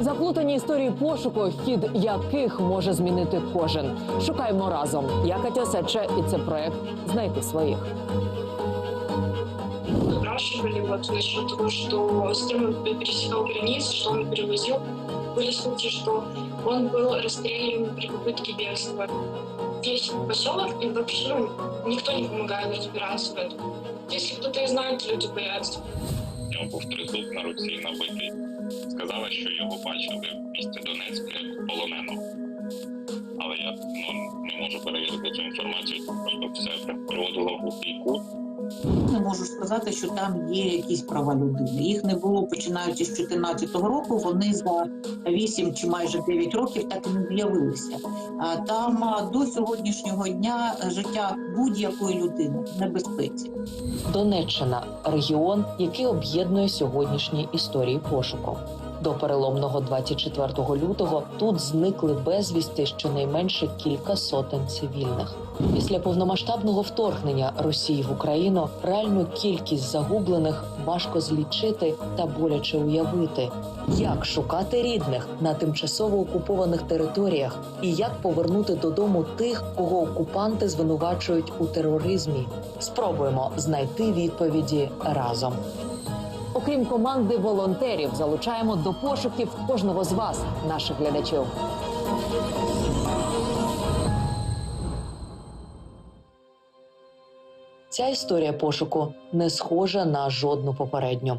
Заплутані історії пошуку, хід яких може змінити кожен. Шукаємо разом. Я Катя Сече, і це проект Знайти своїх. спрашивали вот насчет того, что с кем он пересекал границы, что он перевозил. Были случаи, что он был расстрелян при попытке бегства. Весь поселок, и вообще ну, никто не помогает разбираться в этом. Если кто-то и знает, люди боятся. У нього був тризуб на руці набитий. Сказала, що його бачили в місті Донецьк як полоненого. Але я ну, не можу перевірити цю інформацію, тому що все приводило в глухий кут. Можу сказати, що там є якісь права людини. Їх не було починаючи з 2014 року. Вони за 8 чи майже 9 років так і не з'явилися. Там до сьогоднішнього дня життя будь-якої людини в небезпеці. Донеччина регіон, який об'єднує сьогоднішні історії пошуку. До переломного 24 лютого тут зникли безвісти щонайменше кілька сотень цивільних. Після повномасштабного вторгнення Росії в Україну реальну кількість загублених важко злічити та боляче уявити, як шукати рідних на тимчасово окупованих територіях і як повернути додому тих, кого окупанти звинувачують у тероризмі. Спробуємо знайти відповіді разом. Окрім команди волонтерів, залучаємо до пошуків кожного з вас, наших глядачів. Ця історія пошуку не схожа на жодну попередню.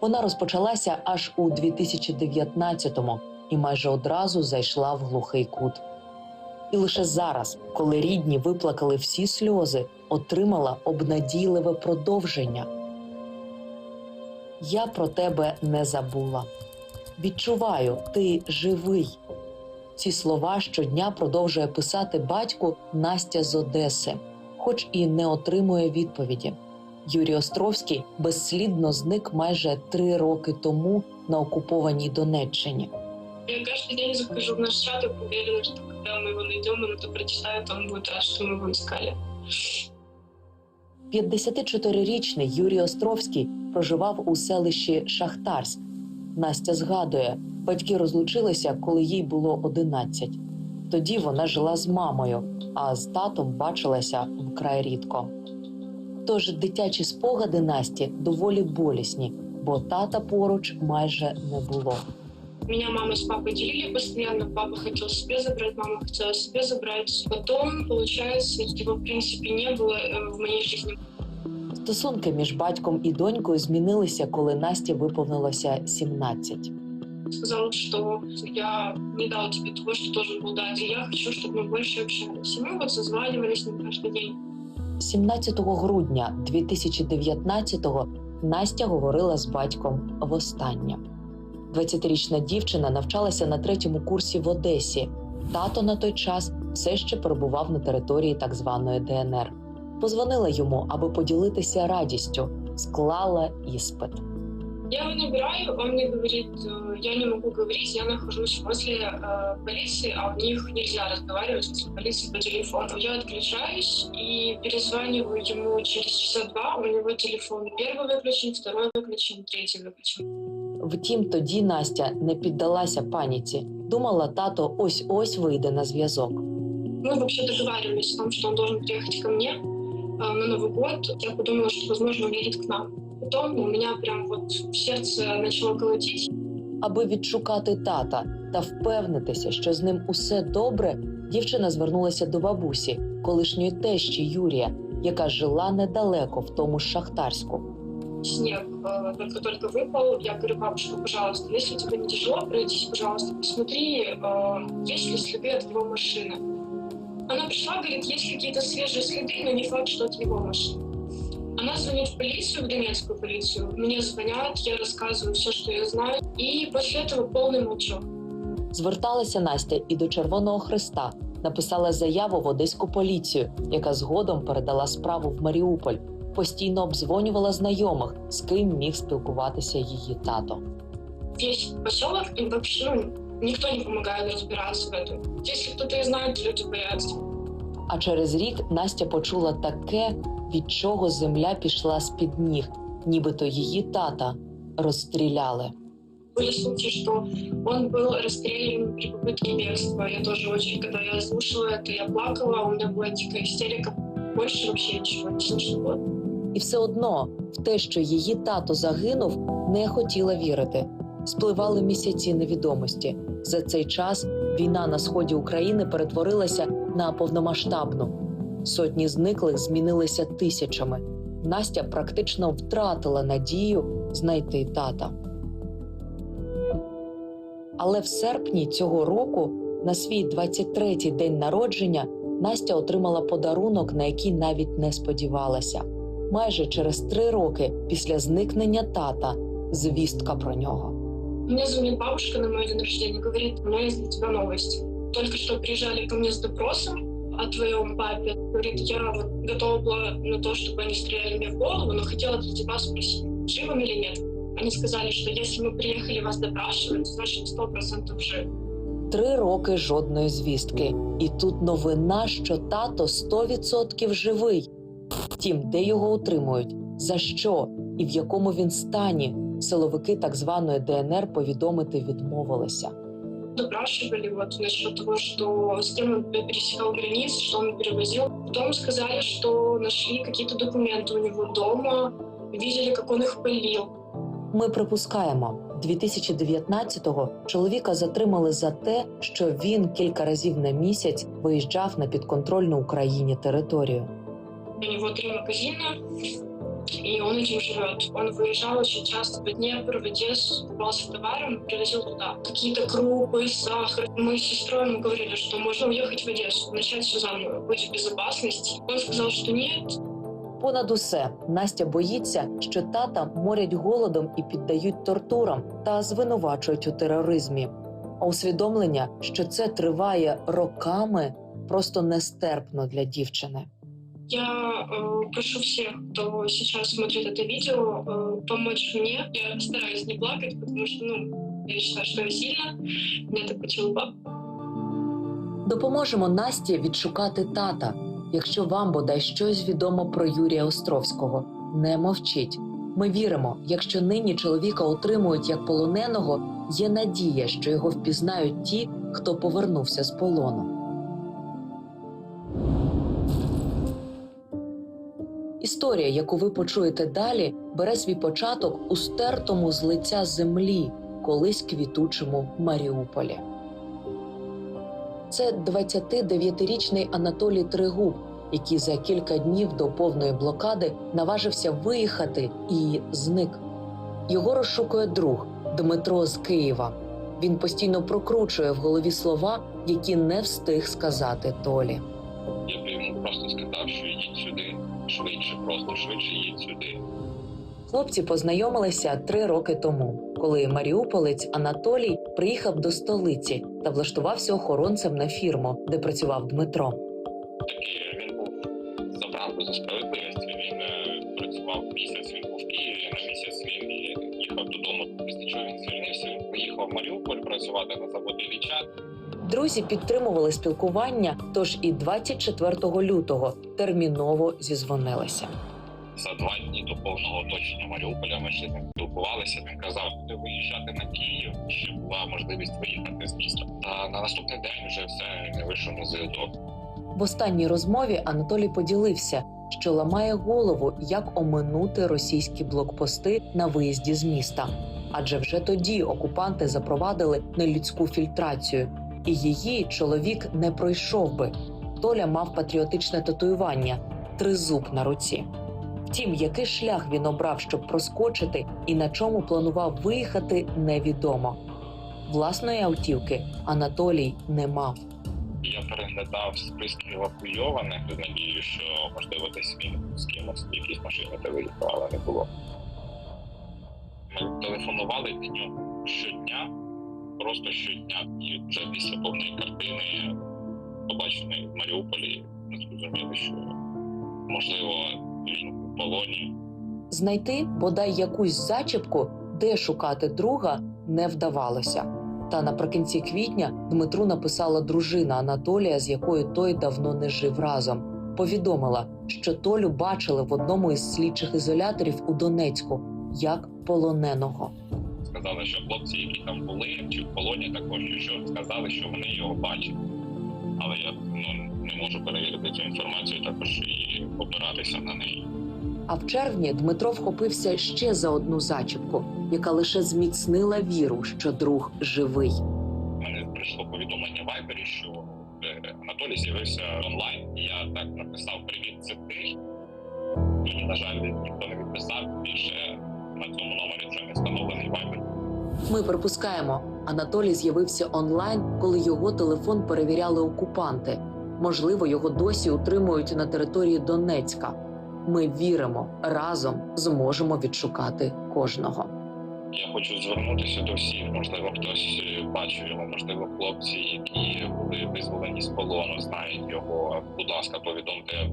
Вона розпочалася аж у 2019-му і майже одразу зайшла в глухий кут. І лише зараз, коли рідні виплакали всі сльози, отримала обнадійливе продовження Я про тебе не забула. Відчуваю, ти живий. Ці слова щодня продовжує писати батьку Настя з Одеси, хоч і не отримує відповіді. Юрій Островський безслідно зник майже три роки тому на окупованій Донеччині. Я каждый день захожу в наш чат и уверена, что когда мы его найдем, он это прочитает, он будет рад, что мы его искали. 54-річний Юрій Островський проживав у селищі Шахтарськ. Настя згадує, батьки розлучилися, коли їй було 11. Тоді вона жила з мамою, а з татом бачилася вкрай рідко. Тож дитячі спогади Насті доволі болісні, бо тата поруч майже не було. Меня мама с папой делили постоянно. Папа хотел себе забрать, мама хотела себе забрать. Потом, получается, его в принципе не было э, в моей жизни. Стосунки між батьком і донькою змінилися, коли Насті виповнилося 17. Сказал, что я не дал тебе того, что должен был дать, и я хочу, чтобы мы больше общались. И мы вот созванивались с ним каждый день. 17 грудня 2019-го Настя говорила з батьком востаннє. 20-річна дівчина навчалася на третьому курсі в Одесі. Тато на той час все ще перебував на території так званої ДНР. Позвонила йому, аби поділитися радістю, склала іспит. Я его набираю, он мне говорит, э, я не могу говорить, я нахожусь возле э, полиции, а у них нельзя разговаривать возле полиции по телефону. Я отключаюсь и перезваниваю ему через часа два, у него телефон первый выключен, второй выключен, третий выключен. Втім, тоді Настя не піддалася паніці. Думала, тато ось ось вийде на зв'язок. Мы вообще договаривались о том, что он должен приехать ко мне э, на Новый год. Я подумала, что, возможно, он едет к нам. Потом у меня прям вот сердце начало колотить. Аби відшукати тата та впевнитися, що з ним усе добре, дівчина звернулася до бабусі, колишньої тещі Юрія, яка жила недалеко в тому ж шахтарську. Снег э, только-только выпал. Я говорю, бабушка, пожалуйста, если тебе не тяжело, пройдись, пожалуйста, посмотри, э, есть ли следы от его машины. Она пришла, говорит, есть какие-то свежие следы, но не факт, что от его машины. Она звонит в полицию, в донецкую полицию. Мне звонят, я рассказываю все, что я знаю. И после этого полный молчок. Зверталася Настя і до Червоного Христа, написала заяву в одеську поліцію, яка згодом передала справу в Маріуполь. Постійно обдзвонювала знайомих, з ким міг спілкуватися її тато. Весь поселок, и вообще ну, никто не помогает разбираться в этом. Если кто-то и знает, люди боятся. А через рік Настя почула таке, від чого земля пішла з під ніг, нібито її тата розстріляли. Были слухи, что он был расстрелян при попытке бегства. Я тоже очень, когда я слушала это, я плакала, у меня была дикая истерика. Больше вообще ничего не слышно было. І все одно в те, що її тато загинув, не хотіла вірити. Спливали місяці невідомості. За цей час війна на сході України перетворилася на повномасштабну. Сотні зниклих змінилися тисячами. Настя практично втратила надію знайти тата. Але в серпні цього року, на свій 23-й день народження, Настя отримала подарунок, на який навіть не сподівалася. Майже через три роки після зникнення тата звістка про нього. Мне звонит бабушка на мой день рождения, говорит, у меня есть для тебя новость Только что приезжали ко мне с допросом о твоем папе. Говорит, я вот готова была на то, чтобы они стреляли мне в голову, но хотела для тебя спросить, жив он или нет. Они сказали, что если мы приехали вас допрашивать, значит сто процентов жив. Три роки жодної звістки. І тут новина, що тато 100% живий. Втім, де його утримують, за що і в якому він стані, силовики так званої ДНР повідомити відмовилися. Допрашивали вот насчет того, что с кем он пересекал границы, что он перевозил. Потом сказали, что нашли какие-то документы у него дома, видели, как он их пылил. Ми припускаємо, 2019-го чоловіка затримали за те, що він кілька разів на місяць виїжджав на підконтрольну Україні територію. У него три магазина, и он этим живет. Он выезжал очень часто в Днепр, в Одессу, покупался товаром, привозил туда какие-то крупы, сахар. Мы с сестрой ему говорили, что можно уехать в Одессу, начать все заново, быть в безопасности. Он сказал, что нет, Понад усе Настя боїться, що тата морять голодом і піддають тортурам та звинувачують у тероризмі. А усвідомлення, що це триває роками, просто нестерпно для дівчини. Я э, прошу всех, кто сейчас смотрит это видео, э, помочь мне. Я стараюсь не плакать, потому что, ну, я считаю, что я сильно. Меня так почему папа. Допоможемо Насті відшукати тата. Якщо вам бодай щось відомо про Юрія Островського, не мовчіть. Ми віримо, якщо нині чоловіка утримують як полоненого, є надія, що його впізнають ті, хто повернувся з полону. Історія, яку ви почуєте далі, бере свій початок у стертому з лиця землі, колись квітучому Маріуполі. Це 29-річний Анатолій Тригуб, який за кілька днів до повної блокади наважився виїхати і зник. Його розшукує друг Дмитро з Києва. Він постійно прокручує в голові слова, які не встиг сказати Толі. Я йому просто просто швидше їдь сюди. Хлопці познайомилися три роки тому, коли маріуполець Анатолій приїхав до столиці та влаштувався охоронцем на фірму, де працював Дмитро. Такий він був за правду за справедливість. Він е, працював місяць, він був в Києві. На місяць він їхав додому. Після чого він звільнився. Поїхав в Маріуполь працювати на заводі Вічат. Друзі підтримували спілкування, тож і 24 лютого терміново зізвонилися. За два дні до повного оточення Маріуполя ми ще з ним спілкувалися. Він казав, буде виїжджати на Київ, щоб була можливість виїхати з міста. Та на наступний день вже все не вийшов на зв'язок. В останній розмові Анатолій поділився, що ламає голову, як оминути російські блокпости на виїзді з міста. Адже вже тоді окупанти запровадили нелюдську фільтрацію, і її чоловік не пройшов би. Толя мав патріотичне татуювання тризуб на руці. Втім, який шлях він обрав, щоб проскочити, і на чому планував виїхати, невідомо. Власної автівки Анатолій не мав. Я переглядав списки евакуйованих з надією, що можливо десь він з кимось в якійсь машині де але не було. Ми телефонували дню щодня, просто щодня. І вже після повної картини, побаченої в Маріуполі, ми зрозуміли, що можливо він у полоні. Знайти бодай якусь зачіпку, де шукати друга, не вдавалося. Та наприкінці квітня Дмитру написала дружина Анатолія, з якою той давно не жив разом. Повідомила, що Толю бачили в одному із слідчих ізоляторів у Донецьку як полоненого. Сказали, що хлопці, які там були, чи в полоні також, що сказали, що вони його бачать. Але я ну, не можу перевірити цю інформацію, також і опиратися на неї. А в червні Дмитро вхопився ще за одну зачіпку, яка лише зміцнила віру, що друг живий. У Мене прийшло повідомлення в Вайбері, що е, Анатолій з'явився онлайн. І я так написав Привіт, це ти. Мені, на жаль, ніхто не відписав. Більше на цьому номері Ми припускаємо, Анатолій з'явився онлайн, коли його телефон перевіряли окупанти. Можливо, його досі утримують на території Донецька. Ми віримо, разом зможемо відшукати кожного. Я хочу звернутися до всіх. Можливо, хтось е, бачив його, можливо, хлопці, які були визволені з полону, знають його. Будь ласка, повідомте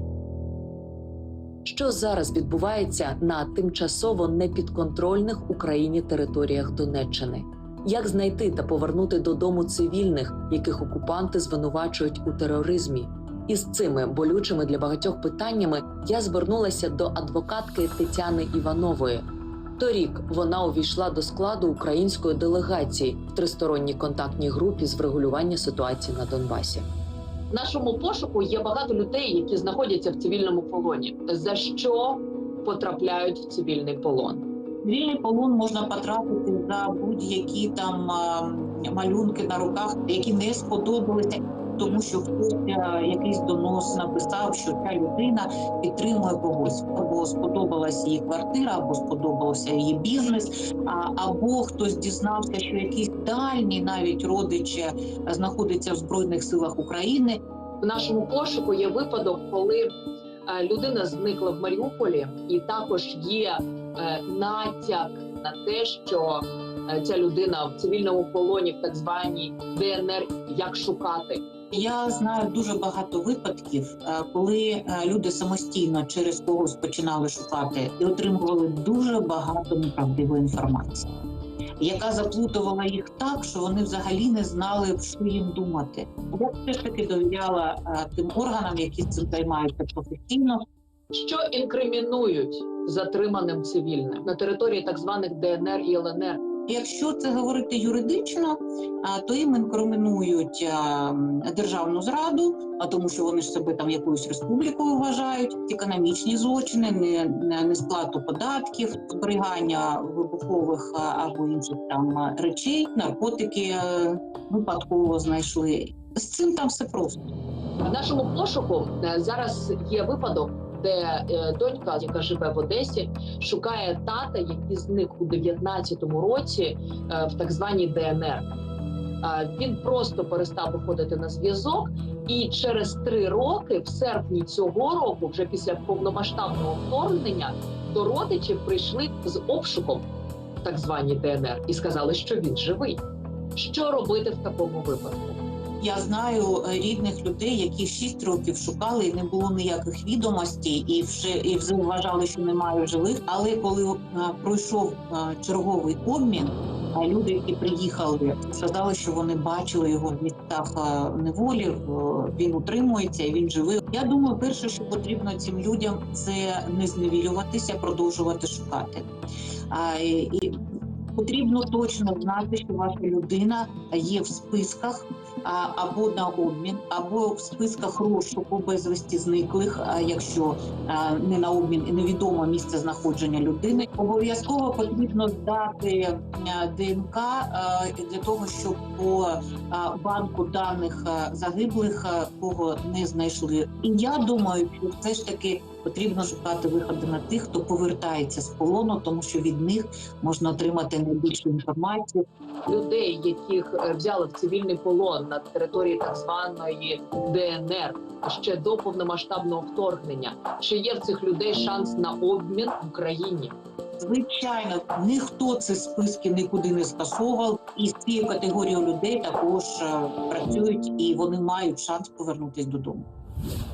Що зараз відбувається на тимчасово непідконтрольних Україні територіях Донеччини? Як знайти та повернути додому цивільних, яких окупанти звинувачують у тероризмі? Із цими болючими для багатьох питаннями я звернулася до адвокатки Тетяни Іванової. Торік вона увійшла до складу української делегації в тристоронній контактній групі з врегулювання ситуації на Донбасі. Нашому пошуку є багато людей, які знаходяться в цивільному полоні. За що потрапляють в цивільний полон? Цивільний полон можна потрапити за будь-які там малюнки на руках, які не сподобалися, тому що хтось якийсь донос написав, що ця людина підтримує когось, або сподобалася її квартира, або сподобався її бізнес, або хтось дізнався, що якийсь дальній навіть родич е, знаходиться в збройних силах України. В нашому пошуку є випадок, коли е, людина зникла в Маріуполі, і також є е, натяк на те, що е, ця людина в цивільному полоні в так званій ДНР як шукати. Я знаю дуже багато випадків, е, коли е, люди самостійно через когось починали шукати і отримували дуже багато неправдивої інформації, яка заплутувала їх так, що вони взагалі не знали, що їм думати. Я все ж таки довіряла е, тим органам, які цим займаються професійно. Що інкримінують затриманим цивільним на території так званих ДНР і ЛНР. Якщо це говорити юридично, то їм інкримінують державну зраду, а тому, що вони ж себе там якоюсь республікою вважають, економічні злочини, не, не, несплату податків, зберігання вибухових або інших там речей, наркотики е, випадково знайшли. З цим там все просто. В нашому пошуку е, зараз є випадок, де е, донька, яка живе в Одесі, шукає тата, який зник у 19-му році е, в так званій ДНР. Е, Він просто перестав виходити на зв'язок, і через три роки, в серпні цього року, вже після повномасштабного вторгнення, до родичів прийшли з обшуком так званій ДНР і сказали, що він живий. Що робити в такому випадку? Я знаю е, рідних людей, які 6 років шукали, і не було ніяких відомостей, і вже і вже вважали, що немає живих. Але коли е, пройшов е, черговий обмін, а люди, які приїхали, сказали, що вони бачили його в місцях е, неволі. Він утримується, і він живий. Я думаю, перше, що потрібно цим людям, це не зневірюватися, продовжувати шукати. А, і, потрібно точно знати, що ваша людина є в списках або на обмін, або в списках розшуку безвісті зниклих, якщо не на обмін і невідомо місце знаходження людини. Обов'язково потрібно здати ДНК для того, щоб по банку даних загиблих кого не знайшли. І я думаю, що все ж таки потрібно шукати виходи на тих, хто повертається з полону, тому що від них можна отримати найбільшу інформацію. Людей, яких е, взяли в цивільний полон на території так званої ДНР ще до повномасштабного вторгнення. Чи є в цих людей шанс на обмін в Україні? Звичайно, ніхто ці списки нікуди не скасовував, і з цією категорією людей також е, працюють і вони мають шанс повернутися додому.